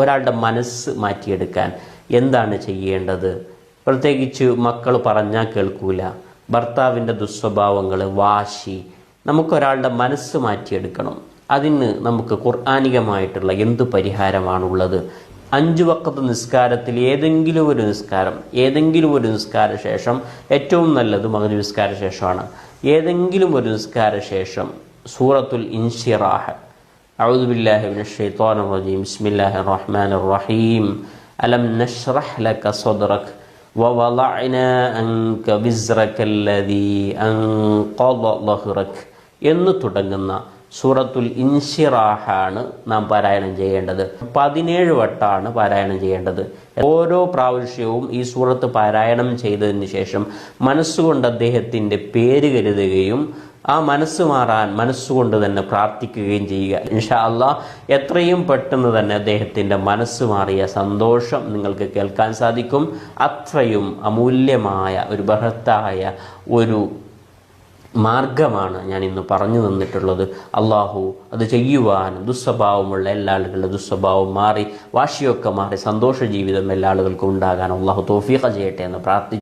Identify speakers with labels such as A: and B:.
A: ഒരാളുടെ മനസ്സ് മാറ്റിയെടുക്കാൻ എന്താണ് ചെയ്യേണ്ടത്? പ്രത്യേകിച്ച് മക്കൾ പറഞ്ഞാൽ കേൾക്കൂല. ഭർത്താവിന്റെ ദുസ്വഭാവങ്ങൾ വാശി. നമുക്കൊരാളുടെ മനസ്സ് മാറ്റിയെടുക്കണം. അതിന് നമുക്ക് ഖുർആാനികമായിട്ടുള്ള എന്ത് പരിഹാരമാണുള്ളത്? അഞ്ച് വക്കത്ത് നിസ്കാരത്തിൽ ഏതെങ്കിലും ഒരു നിസ്കാരം ഏതെങ്കിലും ഒരു നിസ്കാര ശേഷം ഏറ്റവും നല്ലത് മകന് നിസ്കാര ശേഷമാണ്. ഏതെങ്കിലും ഒരു നിസ്കാര ശേഷം സൂറത്തുൽ ഇൻഷിറാഹ്. أعوذ بالله من الشيطان الرجيم بسم الله الرحمن الرحيم ألم نشرح لك صدرك ووضعنا عنك وزرك الذي أنقض ظهرك എന്ന് തുടങ്ങുന്ന സൂറത്തുൽ ഇൻഷിറാഹാണ് നാം പാരായണം ചെയ്യേണ്ടത് പതിനേഴ് വട്ടാണ് പാരായണം ചെയ്യേണ്ടത് ഓരോ പ്രാവശ്യവും ഈ സൂറത്ത് പാരായണം ചെയ്തതിന് ശേഷം മനസ്സുകൊണ്ട് അദ്ദേഹത്തിൻ്റെ പേര് കരുതുകയും ആ മനസ്സ് മാറാൻ മനസ്സുകൊണ്ട് തന്നെ പ്രാർത്ഥിക്കുകയും ചെയ്യുക. ഇൻഷാ അള്ളാഹ് എത്രയും പെട്ടെന്ന് തന്നെ അദ്ദേഹത്തിന്റെ മനസ്സ് മാറിയ സന്തോഷം നിങ്ങൾക്ക് കേൾക്കാൻ സാധിക്കും. അത്രയും അമൂല്യമായ ഒരു ബൃഹത്തായ ഒരു മാർഗമാണ് ഞാൻ ഇന്ന് പറഞ്ഞു തന്നിട്ടുള്ളത്. അള്ളാഹു അത് ചെയ്യുവാനും ദുസ്വഭാവമുള്ള എല്ലാ ആളുകളുടെ ദുസ്വഭാവം മാറി വാശിയൊക്കെ മാറി സന്തോഷ ജീവിതം എല്ലാ ആളുകൾക്കും ഉണ്ടാകാൻ അള്ളാഹു തോഫീഖ ചെയ്യട്ടെ എന്ന് പ്രാർത്ഥിച്ചു.